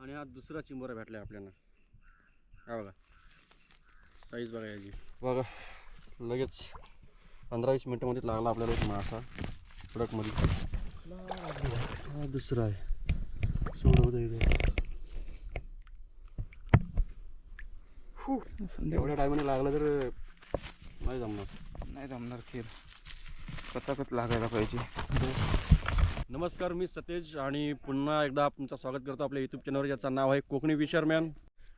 आणि हा दुसरा चिंबोरा भेटला आपल्याला. हा बघा. साईज बघा याची. बघा लगेच पंधरा वीस मिनटामध्ये लागला आपल्याला एक मासा कडकमध्ये. हा दुसरा आहे. सोडवतो एवढ्या टायमाने लागला तर नाही जमणार. नाही जमणार खीर. कचाकच लागायला पाहिजे. नमस्कार मी सतेज आणि पुन्हा एकदा तुमचं स्वागत करतो आपल्या यूट्यूब चॅनलवर ज्याचं नाव आहे कोकणी विचारमॅन.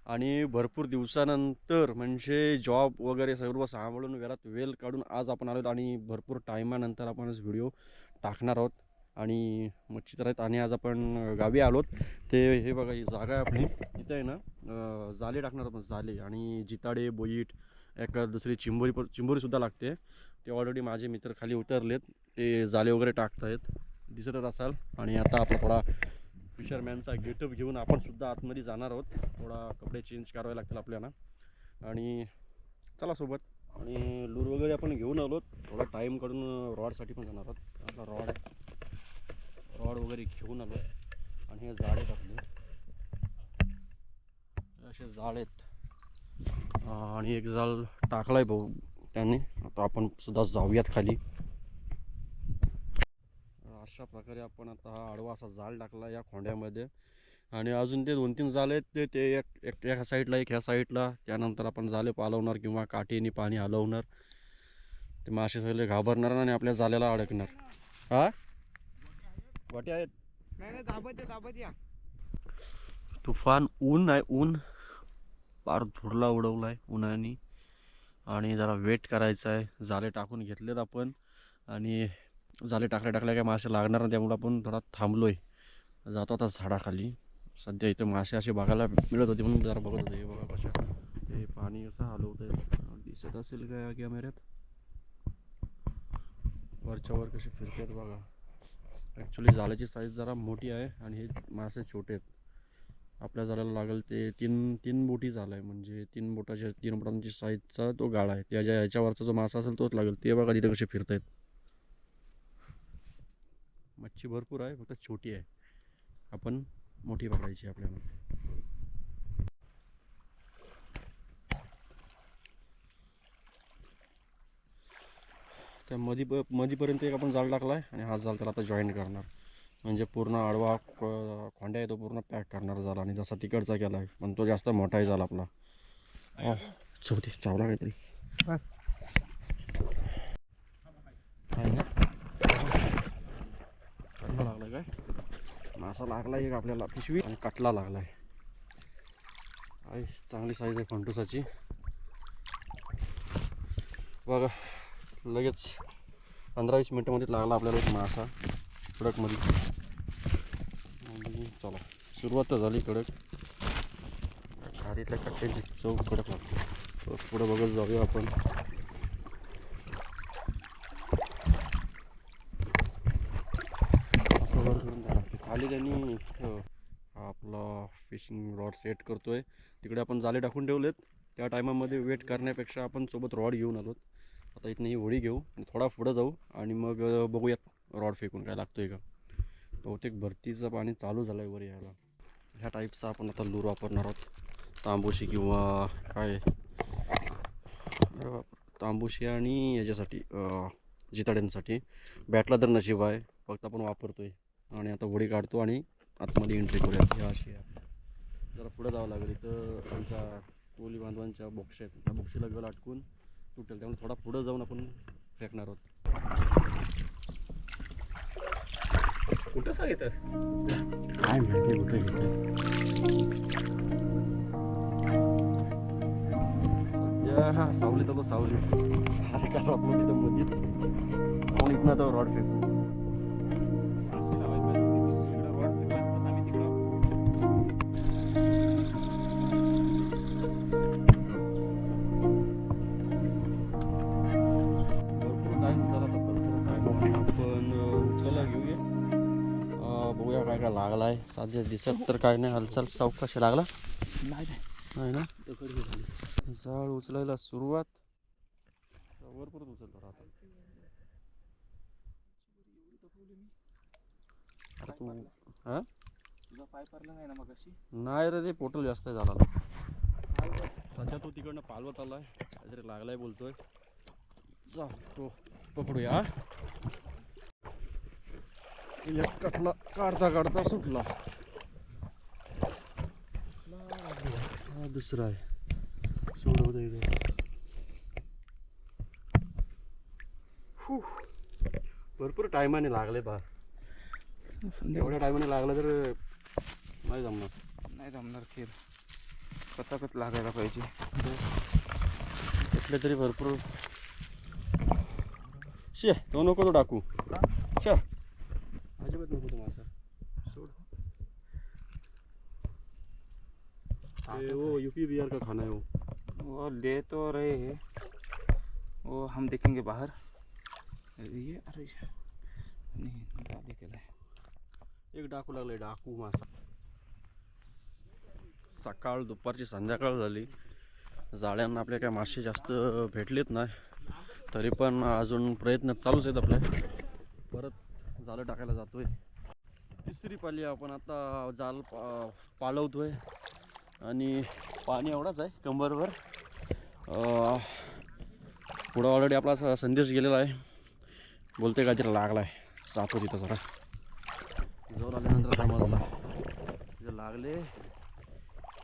आणि भरपूर दिवसानंतर म्हणजे जॉब वगैरे सर्व सांभाळून घरात वेल काढून आज आपण आलो आणि भरपूर टायमानंतर आपण आज व्हिडिओ टाकणार आहोत. आणि मच्छी तर आहेत आणि आज आपण गावी आलोत. ते हे बघा ही जागा आहे आपली. तिथे आहे ना जाले टाकणार आहोत जाले. आणि जिताडे बोईट एक दुसरी चिंबोरी पण चिंबोरीसुद्धा लागते. ते ऑलरेडी माझे मित्र खाली उतरलेत. ते जाले वगैरे टाकतायत. दिसतच असाल. आणि आता आपला थोडा फिशरमॅनचा गेटअप घेऊन आपण सुद्धा आतमध्ये जाणार आहोत. थोडा कपडे चेंज करावे लागतील आपल्याला. आणि चला सोबत. आणि लूर वगैरे आपण घेऊन आलो थोडा टाईम काढून रॉडसाठी पण जाणार आहोत. आपला रॉड आहे रॉड वगैरे घेऊन आलो आणि हे झाड आहेत आपले. असे झाड आहेत. आणि एक जाळ टाकला आहे भाऊ त्याने. आता आपण सुद्धा जाऊयात खाली. अशा प्रकारे आपण आता हा आडवा असा जाळ टाकला या खोंड्यामध्ये. आणि अजून ते दोन तीन जाळ आहेत ते ते एक एक एका साईडला एक ह्या साईडला. त्यानंतर आपण जाले पालवणार किंवा काठीने पाणी हलवणार. ते मासे सगळे घाबरणार आणि आपल्या जाल्याला अडकणार. हा? वाटे आहेत? नाही नाही दाबत या दाबत या. तुफान ऊन आहे ऊन. पार धुरला उडवला आहे उन्हाने. आणि जरा वेट करायचं आहे. जाले टाकून घेतलेत आपण. आणि जाले टाकल्या टाकल्या काय मासे लागणार नाही त्यामुळे आपण थोडा थांबलो आहे जातो आता झाडाखाली. सध्या इथं मासे असे बघायला मिळत होते म्हणून जरा बघत होते. हे बघा कशा ते पाणी असं हलवत आहे दिसत असेल काय या कॅमेऱ्यात? वरच्यावर कसे फिरतात बघा. ॲक्च्युली जाळ्याची साईज जरा मोठी आहे आणि हे मासे छोटे आहेत. आपल्या जाल्याला लागेल ते तीन तीन बोटी झालं आहे म्हणजे तीन बोटाच्या तीन बोटांची साईजचा तो गाळा आहे. त्याच्या ह्याच्यावरचा जो मासा असेल तोच लागेल. ते बघा तिथे कसे फिरतायत. मच्छी भरपूर आहे फक्त छोटी आहे. आपण मोठी पकडायची आपल्याला. त्या मधी प मधीपर्यंत एक आपण जाळ टाकला आहे आणि हा जाळ त्याला आता जॉईन करणार. म्हणजे पूर्ण आडवा खोंड्या आहे तो पूर्ण पॅक करणार झाला आणि जसा तिकडचा केला आहे पण तो जास्त मोठाही झाला आपला. चौथी चावला काहीतरी. आहे ना? काय? मासा लागला एक आपल्याला पिशवी आणि कटला लागलाय. आहे चांगली साईज आहे फंटुसाची. बघा लगेच पंधरा वीस मिनटामध्ये लागला आपल्याला एक मासा कडकमध्ये. चला सुरुवात तर झाली कडक. खारीतल्या कट्ट्यांची चव कडक लागते. पुढं बघत जाऊया आपण असं वर आले त्यांनी. हो. आपला फिशिंग रॉड सेट करतोय. तिकडे आपण जाले टाकून ठेवलेत. त्या टायमामध्ये वेट करण्यापेक्षा आपण सोबत रॉड घेऊन आलोत. आता इथनं ही होळी घेऊ आणि थोडा पुढं जाऊ आणि मग बघूयात रॉड फेकून काय लागतोय का. बहुतेक भरतीचं पाणी चालू झालं आहे वर यायला. ह्या टाईपचा आपण आता लूर वापरणार आहोत. तांबूशी किंवा काय? तांबूशी आणि याच्यासाठी अं, जिताड्यांसाठी. बॅटला तर नशीब आहे फक्त आपण वापरतोय. आणि आता होडी काढतो आणि आतमध्ये एंट्री करूया. ही अशी आहे. जरा पुढं जावं लागेल. इथं आमच्या कोली बांधवांच्या बोक्ष आहेत. त्या बोक्षीला गल अटकून तुटेल. त्यामुळे थोडा पुढं जाऊन आपण फेकणार आहोत. कुठं सांगितस काय माहिती कुठे घेतलं सध्या हा सावली तर सावली काढा आपण तिथं मधीत? आपण इथनं तर रॉड फेकू काय साध्या दिसत तर काय नाही. हालचाल चौकशी लागला? नाही नाही. ना? जाळ उचलायला सुरुवात. वरपर्यंत उचलतो आता. तू हा? तुझा पाय पडला नाही ना मग अशी नाही रे ते पोटल जास्त झाला सध्या तो तिकडनं पालवत आलाय. काहीतरी लागलाय बोलतोय. जा तो पकडूया एक कटला काढता काढता सुटला. हा दुसरा आहे. सोडवतो फू. भरपूर टायमाने लागले बा एवढ्या टायमाने लागलं तर नाही जमणार. नाही जमणार खीर. कचाकच लागायला पाहिजे. कुठले तरी भरपूर. शे तो नको तो टाकू शे अजिबात नको तो मासा सोड ए, वो यूपी बिहार का खाना है वो? वो ले तो रहे हैं। वो हम देखेंगे बाहर। ये अरे नहीं केलाय एक डाकू लागले डाकू मासा। सकाळ दुपारची संध्याकाळ झाली. जाळ्यांना आपल्या काय मासे जास्त भेटलेत नाही. तरी पण अजून प्रयत्न चालूच आहेत आपले. परत जाळं टाकायला जातोय. तिसरी पाली आपण आता जाल पा पालवतोय. आणि पाणी एवढाच आहे कंबरवर. पुढं ऑलरेडी आपला संदेश गेलेला आहे. बोलते काहीतरी लागला आहे जातो तिथं जरा. जवळ आल्यानंतर समजला. तिथे लागले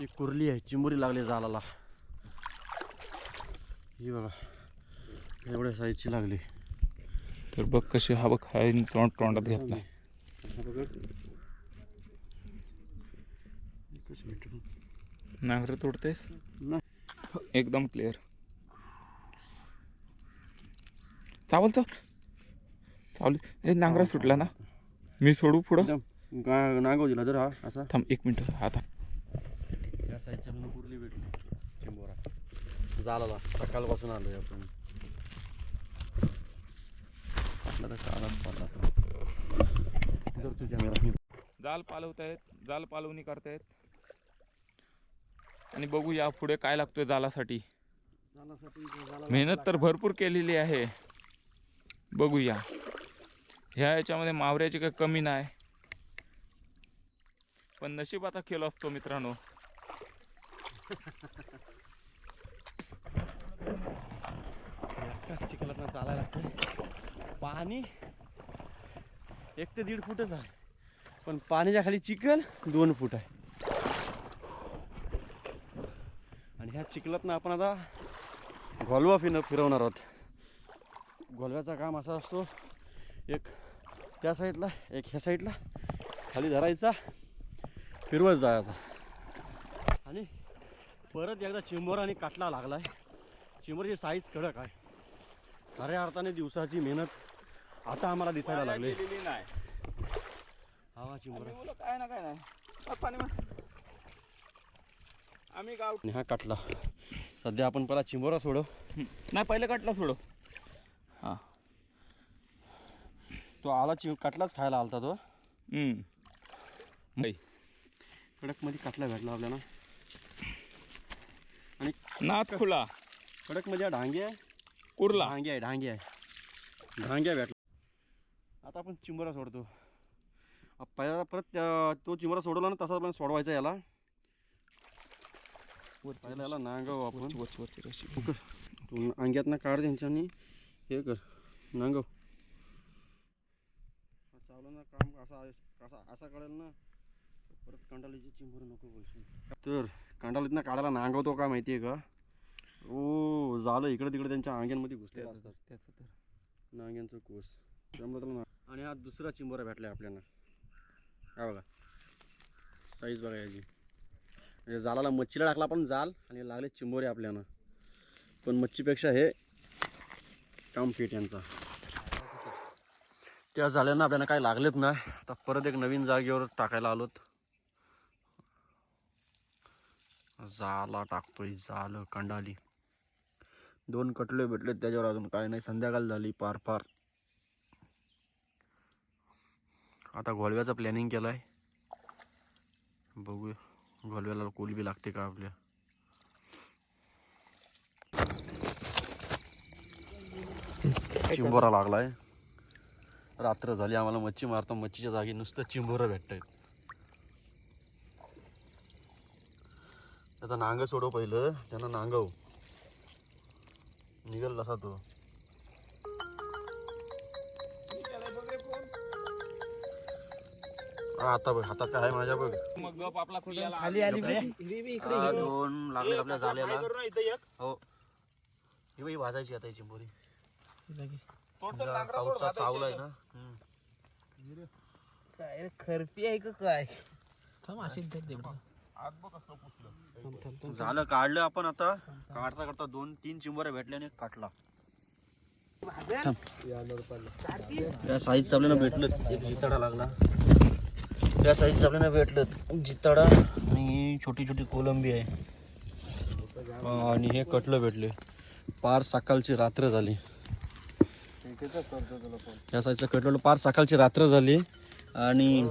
ती कुर्ली आहे चिंबुरी लागली जालाला. ही बघा एवढ्या साईजची लागली. तर बघ कशी हा बघ हा तोंड तोंडात घेतला हा बघा. एकच मिनिट नांगर तोडतेस? नाही एकदम क्लिअर चावल चावल. चावल नांगरा सुटला ना? मी सोडू पुढं? एकदम. गा- नांगव दिला जर हा असा. थांब एक मिनिट. आता. या साईडच्या पण कुर्ली भेटली. चिंबोरा. जालाला सकाळपासून आलोय आपण. आपला तर पडला कॅमेरा जाल पालवतायत. जाल पालवणी करतायत. आणि बघू या पुढे काय लागतोय जालासाठी. मेहनत तर भरपूर केलेली आहे. बघूया ह्या याच्यामध्ये मावऱ्याची काही कमी नाही. पण नशिबाचा खेळ असतो मित्रांनो. चिखलात चालायला लागतं पाणी एक ते दीड फुटच आहे. पण पाण्याच्या खाली चिखल दोन फूट आहे. आणि ह्या चिखलातनं आपण आता घोलवा फिर फिरवणार आहोत. घोलव्याचा काम असा असतो एक त्या साईडला एक ह्या साईडला खाली धरायचा फिरवत जायचा. आणि परत एकदा चिंबोर आणि काटला लागलाय. चिंबोरची साईज कडक आहे. खऱ्या अर्थाने दिवसाची मेहनत आता आम्हाला दिसायला लागली. नाही. हवा चिंबोरा. काय ना काय नाही. आम्ही गाव आणि हा काटला. सध्या आपण पहिला चिंबोरा सोडव नाही पहिले काटला थोडं हां. तो आला चिं काटलाच खायला आलता तो. कडकमध्ये काटला भेटला आपल्याला. आणि नाथ खुला. कडकमध्ये डांगे आहे. कुर्ला. डांगे आहे डांगे आहे. डांग्या भेटला. आता आपण चिंबोरा सोडतो. पहिला परत त्या- तो चिंबोरा सोडवला ना तसा आपण सोडवायचा याला. पहिला याला नांगव आपण. वरची वरची रशी तू अंग्यातनं काढ त्यांच्यानी. हे कर. नांगव. चावलं ना काम असा असा असा कळेल ना. परत कांडालीची चिंबूर नको बोलशील. तर कांडालीतनं काढायला नांगवतो का माहिती आहे का? ओ झालं. इकडे तिकडे त्यांच्या अंग्यांमध्ये घुसलेलं असतात. त्याचं तर. नांग्यांचं कोस. त्यामुळे त्याला आणि हा दुसरा चिंबोरा भेटला आपल्याला. हा बघा. साईज बघा याची. म्हणजे जालाला मच्छीला टाकला पण जाल आणि लागले चिंबोरे आपल्यानं. पण मच्छीपेक्षा हे काम फिट यांचा. त्या जाळ्यांना आपल्याला काही लागलेत नाही आता परत एक नवीन जागेवर टाकायला आलोत. जाला टाकतोय जाल कंडाली. दोन कटले भेटले त्याच्यावर अजून काय नाही. संध्याकाळ झाली पार पार. आता घोळव्याचा प्लॅनिंग केलं आहे बघूया. घालव्याला कोलबी लागते का आपल्या? चिंबोरा लागलाय. रात्र झाली आम्हाला मच्छी मारता मच्छीच्या जागी नुसतं चिंबोरा भेटत आता नांग सोडव पहिलं त्यांना नांगव. निघल तसा तो. आता बघ हातात काय आहे माझ्या बघ. मग गप आपला खाली आली. हा, दोन लागले आपल्या झालेला. हो. ही बाई भाजायची आता ही चिंबोरी चावला आहे ना. हम्म. काय रे, खरपी आहे का काय. झालं काढलं आपण आता. काढता काढता दोन तीन चिंबोऱ्या भेटल्या आणि एक काटला. या साईजचं आपल्याला भेटलं. एक जिताडा लागला. त्या साईजचं आपल्याला भेटलं जिताडा आणि छोटी छोटी कोलंबी आहे. हा, आणि हे कटलं भेटले. पार सकाळची रात्र झाली. या साईजचं कटलं पार सकाळची रात्र झाली. आणि